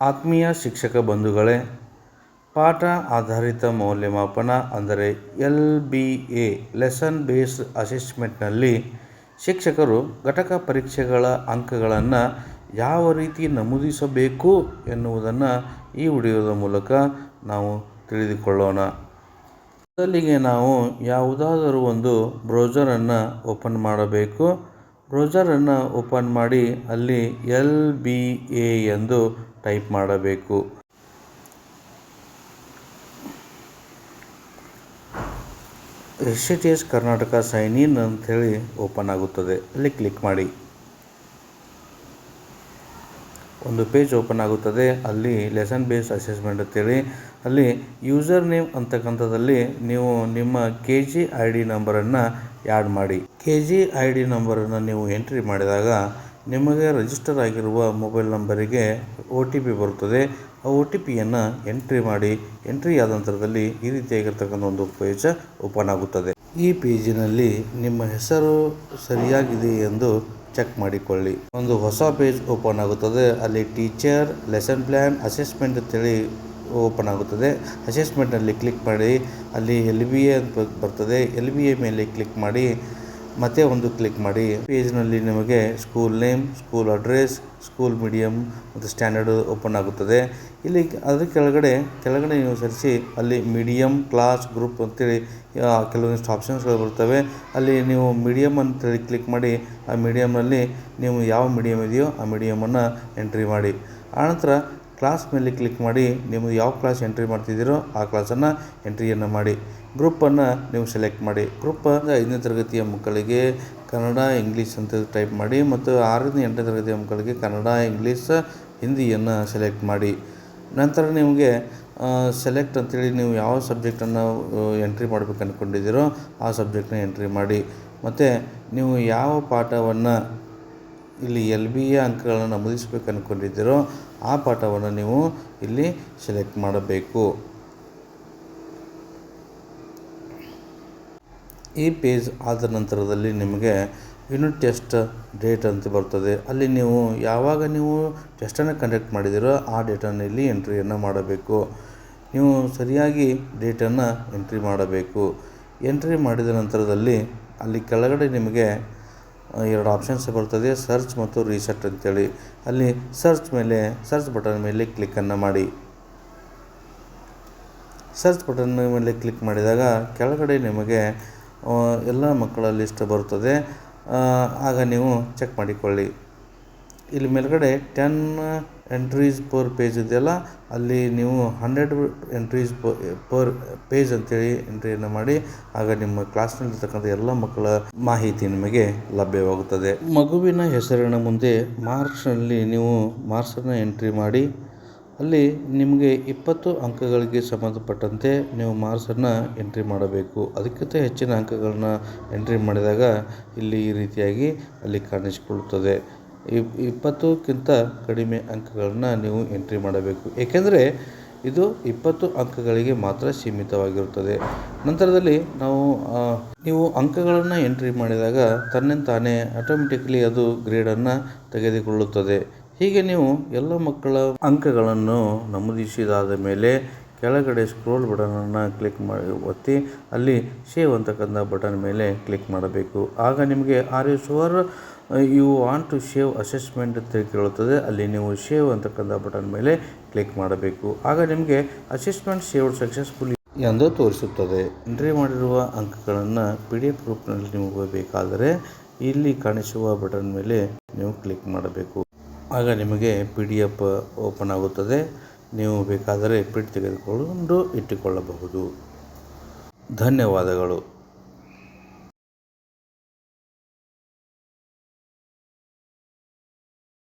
ಆತ್ಮೀಯ ಶಿಕ್ಷಕ ಬಂಧುಗಳೇ, ಪಾಠ ಆಧಾರಿತ ಮೌಲ್ಯಮಾಪನ ಅಂದರೆ L B A lesson based ಅಸೆಸ್ಮೆಂಟ್ನಲ್ಲಿ ಶಿಕ್ಷಕರು ಘಟಕ ಪರೀಕ್ಷೆಗಳ ಅಂಕಗಳನ್ನು ಯಾವ ರೀತಿ ನಮೂದಿಸಬೇಕು ಎನ್ನುವುದನ್ನು ಈ ವಿಡಿಯೋದ ಮೂಲಕ ನಾವು ತಿಳಿದುಕೊಳ್ಳೋಣ. ಮೊದಲಿಗೆ ನಾವು ಯಾವುದಾದರೂ ಒಂದು ಬ್ರೌಸರನ್ನು ಓಪನ್ ಮಾಡಬೇಕು. ಬ್ರೌಸರನ್ನು ಓಪನ್ ಮಾಡಿ ಅಲ್ಲಿ ಎಲ್ ಬಿ ಎ ಎಂದು ಟೈಪ್ ಮಾಡಬೇಕು. ಎಸ್ ಕರ್ನಾಟಕ ಸೈನ್ ಇನ್ ಅಂಥೇಳಿ ಓಪನ್ ಆಗುತ್ತದೆ. ಅಲ್ಲಿ ಕ್ಲಿಕ್ ಮಾಡಿ. ಒಂದು ಪೇಜ್ ಓಪನ್ ಆಗುತ್ತದೆ. ಅಲ್ಲಿ ಲೆಸನ್ ಬೇಸ್ ಅಸೆಸ್ಮೆಂಟ್ ಅಂತೇಳಿ ಅಲ್ಲಿ ಯೂಸರ್ ನೇಮ್ ಅಂತಕ್ಕಂಥದ್ದಲ್ಲಿ ನೀವು ನಿಮ್ಮ ಕೆ ಜಿ ಐ ಡಿ ನಂಬರನ್ನು ಆ್ಯಡ್ ಮಾಡಿ. ಕೆ ಜಿ ಐ ಡಿ ನಂಬರನ್ನು ನೀವು ಎಂಟ್ರಿ ಮಾಡಿದಾಗ ನಿಮಗೆ ರಿಜಿಸ್ಟರ್ ಆಗಿರುವ ಮೊಬೈಲ್ ನಂಬರಿಗೆ ಒ ಟಿ ಪಿ ಬರುತ್ತದೆ. ಆ ಒ ಟಿ ಪಿಯನ್ನು ಎಂಟ್ರಿ ಮಾಡಿ ಎಂಟ್ರಿ ಆದ ನಂತರದಲ್ಲಿ ಈ ರೀತಿಯಾಗಿರ್ತಕ್ಕಂಥ ಒಂದು ಪೇಜ್ ಓಪನ್ ಆಗುತ್ತದೆ. ಈ ಪೇಜಿನಲ್ಲಿ ನಿಮ್ಮ ಹೆಸರು ಸರಿಯಾಗಿದೆ ಎಂದು ಚೆಕ್ ಮಾಡಿಕೊಳ್ಳಿ. ಒಂದು ಹೊಸ ಪೇಜ್ ಓಪನ್ ಆಗುತ್ತದೆ. ಅಲ್ಲಿ ಟೀಚರ್, ಲೆಸನ್ ಪ್ಲ್ಯಾನ್ ಅಸೆಸ್ಮೆಂಟ್ ಅಂತೇಳಿ ಓಪನ್ ಆಗುತ್ತದೆ. ಅಸೆಸ್ಮೆಂಟ್ನಲ್ಲಿ ಕ್ಲಿಕ್ ಮಾಡಿ, ಅಲ್ಲಿ ಎಲ್ ಬಿ ಎ ಅಂತ ಬರ್ತದೆ. ಎಲ್ ಬಿ ಎ ಮೇಲೆ ಕ್ಲಿಕ್ ಮಾಡಿ ಮತ್ತೆ ಒಂದು ಕ್ಲಿಕ್ ಮಾಡಿ. ಪೇಜ್ನಲ್ಲಿ ನಿಮಗೆ school name school address school medium ಮತ್ತು ಸ್ಟ್ಯಾಂಡರ್ಡ್ ಓಪನ್ ಆಗುತ್ತದೆ. ಇಲ್ಲಿ ಅದರ ಕೆಳಗಡೆ ಕೆಳಗಡೆ ನೀವು ಸರಿಸಿ ಅಲ್ಲಿ ಮೀಡಿಯಮ್ ಕ್ಲಾಸ್ ಗ್ರೂಪ್ ಅಂತೇಳಿ ಕೆಲವೊಂದಿಷ್ಟು ಆಪ್ಷನ್ಸ್ಗಳು ಬರ್ತವೆ. ಅಲ್ಲಿ ನೀವು ಮೀಡಿಯಮ್ ಅಂತೇಳಿ ಕ್ಲಿಕ್ ಮಾಡಿ, ಆ ಮೀಡಿಯಮ್ನಲ್ಲಿ ನೀವು ಯಾವ ಮೀಡಿಯಮ್ ಇದೆಯೋ ಆ ಮೀಡಿಯಮನ್ನು ಎಂಟ್ರಿ ಮಾಡಿ. ಆನಂತರ ಕ್ಲಾಸ್ ಮೇಲೆ ಕ್ಲಿಕ್ ಮಾಡಿ ನೀವು ಯಾವ ಕ್ಲಾಸ್ ಎಂಟ್ರಿ ಮಾಡ್ತಿದ್ದೀರೋ ಆ ಕ್ಲಾಸನ್ನು ಎಂಟ್ರಿಯನ್ನು ಮಾಡಿ. ಗ್ರೂಪನ್ನು ನೀವು ಸೆಲೆಕ್ಟ್ ಮಾಡಿ. ಗ್ರೂಪ್ ಐದನೇ ತರಗತಿಯ ಮಕ್ಕಳಿಗೆ ಕನ್ನಡ, ಇಂಗ್ಲೀಷ್ ಅಂತ ಟೈಪ್ ಮಾಡಿ ಮತ್ತು ಆರರಿಂದ ಎಂಟನೇ ತರಗತಿಯ ಮಕ್ಕಳಿಗೆ ಕನ್ನಡ, ಇಂಗ್ಲೀಷ್, ಹಿಂದಿಯನ್ನು ಸೆಲೆಕ್ಟ್ ಮಾಡಿ. ನಂತರ ನಿಮಗೆ ಸೆಲೆಕ್ಟ್ ಅಂತೇಳಿ ನೀವು ಯಾವ ಸಬ್ಜೆಕ್ಟನ್ನು ಎಂಟ್ರಿ ಮಾಡಬೇಕು ಅಂದ್ಕೊಂಡಿದ್ದೀರೋ ಆ ಸಬ್ಜೆಕ್ಟ್ನ ಎಂಟ್ರಿ ಮಾಡಿ. ಮತ್ತು ನೀವು ಯಾವ ಪಾಠವನ್ನು ಇಲ್ಲಿ ಎಲ್ ಬಿ ಎ ಅಂಕಗಳನ್ನು ನಮೂದಿಸಬೇಕು ಅಂದ್ಕೊಂಡಿದ್ದೀರೋ ಆ ಪಾಠವನ್ನು ನೀವು ಇಲ್ಲಿ ಸೆಲೆಕ್ಟ್ ಮಾಡಬೇಕು. ಈ ಪೇಜ್ ಆದ ನಂತರದಲ್ಲಿ ನಿಮಗೆ ಯೂನಿಟ್ ಟೆಸ್ಟ್ ಡೇಟ್ ಅಂತ ಬರ್ತದೆ. ಅಲ್ಲಿ ನೀವು ಯಾವಾಗ ನೀವು ಟೆಸ್ಟನ್ನು ಕಂಡಕ್ಟ್ ಮಾಡಿದಿರೋ ಆ ಡೇಟನ್ನು ಇಲ್ಲಿ ಎಂಟ್ರಿಯನ್ನು ಮಾಡಬೇಕು. ನೀವು ಸರಿಯಾಗಿ ಡೇಟನ್ನು ಎಂಟ್ರಿ ಮಾಡಬೇಕು. ಎಂಟ್ರಿ ಮಾಡಿದ ನಂತರದಲ್ಲಿ ಅಲ್ಲಿ ಕೆಳಗಡೆ ನಿಮಗೆ ಎರಡು ಆಪ್ಷನ್ಸ್ ಬರ್ತದೆ ಸರ್ಚ್ ಮತ್ತು ರೀಸೆಟ್ ಅಂತೇಳಿ. ಅಲ್ಲಿ ಸರ್ಚ್ ಮೇಲೆ ಸರ್ಚ್ ಬಟನ್ ಮೇಲೆ ಕ್ಲಿಕ್ಕನ್ನು ಮಾಡಿ. ಸರ್ಚ್ ಬಟನ್ ಮೇಲೆ ಕ್ಲಿಕ್ ಮಾಡಿದಾಗ ಕೆಳಗಡೆ ನಿಮಗೆ ಎಲ್ಲ ಮಕ್ಕಳ ಲಿಸ್ಟ್ ಬರುತ್ತದೆ ಆಗ ನೀವು ಚೆಕ್ ಮಾಡಿಕೊಳ್ಳಿ. ಇಲ್ಲಿ ಮೇಲ್ಗಡೆ ಟೆನ್ ಎಂಟ್ರೀಸ್ ಪರ್ ಪೇಜ್ ಇದೆಯಲ್ಲ, ಅಲ್ಲಿ ನೀವು ಹಂಡ್ರೆಡ್ ಎಂಟ್ರೀಸ್ ಪರ್ ಪೇಜ್ ಅಂತೇಳಿ ಎಂಟ್ರಿಯನ್ನು ಮಾಡಿ, ಆಗ ನಿಮ್ಮ ಕ್ಲಾಸ್ನಲ್ಲಿರ್ತಕ್ಕಂಥ ಎಲ್ಲ ಮಕ್ಕಳ ಮಾಹಿತಿ ನಿಮಗೆ ಲಭ್ಯವಾಗುತ್ತದೆ. ಮಗುವಿನ ಹೆಸರಿನ ಮುಂದೆ ಮಾರ್ಕ್ಸ್ನಲ್ಲಿ ನೀವು ಮಾರ್ಕ್ಸನ್ನು ಎಂಟ್ರಿ ಮಾಡಿ, ಅಲ್ಲಿ ನಿಮಗೆ ಇಪ್ಪತ್ತು ಅಂಕಗಳಿಗೆ ಸಂಬಂಧಪಟ್ಟಂತೆ ನೀವು ಮಾರ್ಕ್ಸನ್ನು ಎಂಟ್ರಿ ಮಾಡಬೇಕು. ಅದಕ್ಕಿಂತ ಹೆಚ್ಚಿನ ಅಂಕಗಳನ್ನ ಎಂಟ್ರಿ ಮಾಡಿದಾಗ ಇಲ್ಲಿ ಈ ರೀತಿಯಾಗಿ ಅಲ್ಲಿ ಕಾಣಿಸಿಕೊಳ್ಳುತ್ತದೆ. ಇಪ್ಪತ್ತಕ್ಕಿಂತ ಕಡಿಮೆ ಅಂಕಗಳನ್ನು ನೀವು ಎಂಟ್ರಿ ಮಾಡಬೇಕು. ಏಕೆಂದರೆ ಇದು ಇಪ್ಪತ್ತು ಅಂಕಗಳಿಗೆ ಮಾತ್ರ ಸೀಮಿತವಾಗಿರುತ್ತದೆ. ನಂತರದಲ್ಲಿ ನಾವು ನೀವು ಅಂಕಗಳನ್ನು ಎಂಟ್ರಿ ಮಾಡಿದಾಗ ತಾನೇ ಆಟೋಮೆಟಿಕ್ಲಿ ಅದು ಗ್ರೇಡನ್ನು ತೆಗೆದುಕೊಳ್ಳುತ್ತದೆ. ಹೀಗೆ ನೀವು ಎಲ್ಲ ಮಕ್ಕಳ ಅಂಕಗಳನ್ನು ನಮೂದಿಸಿದಾದ ಮೇಲೆ ಕೆಳಗಡೆ ಸ್ಕ್ರೋಲ್ ಬಟನನ್ನು ಕ್ಲಿಕ್ ಮಾಡಿ, ಒತ್ತಿ ಅಲ್ಲಿ ಸೇವ್ ಅಂತಕ್ಕಂಥ ಬಟನ್ ಮೇಲೆ ಕ್ಲಿಕ್ ಮಾಡಬೇಕು. ಆಗ ನಿಮಗೆ are S sure you want to save assessment ಅಂತ ಕೇಳುತ್ತದೆ ಅಲ್ಲಿ ನೀವು ಶೇವ್ ಅಂತಕ್ಕಂಥ ಬಟನ್ ಮೇಲೆ ಕ್ಲಿಕ್ ಮಾಡಬೇಕು. ಆಗ ನಿಮಗೆ ಅಸೆಸ್ಮೆಂಟ್ ಶೇವ್ ಸಕ್ಸಸ್ಫುಲ್ ಎಂದು ತೋರಿಸುತ್ತದೆ. ಎಂಟ್ರಿ ಮಾಡಿರುವ ಅಂಕಗಳನ್ನು ಪಿ ಡಿ ಎಫ್ ಗ್ರೂಪ್ನಲ್ಲಿ ನೀವು ಬೇಕಾದರೆ ಇಲ್ಲಿ ಕಾಣಿಸುವ ಬಟನ್ ಮೇಲೆ ನೀವು ಕ್ಲಿಕ್ ಮಾಡಬೇಕು. ಆಗ ನಿಮಗೆ ಪಿ ಡಿ ಎಫ್ ಓಪನ್ ಆಗುತ್ತದೆ. ನೀವು ಬೇಕಾದರೆ ಪ್ರಿಂಟ್ ತೆಗೆದುಕೊಂಡು ಇಟ್ಟುಕೊಳ್ಳಬಹುದು. ಧನ್ಯವಾದಗಳು.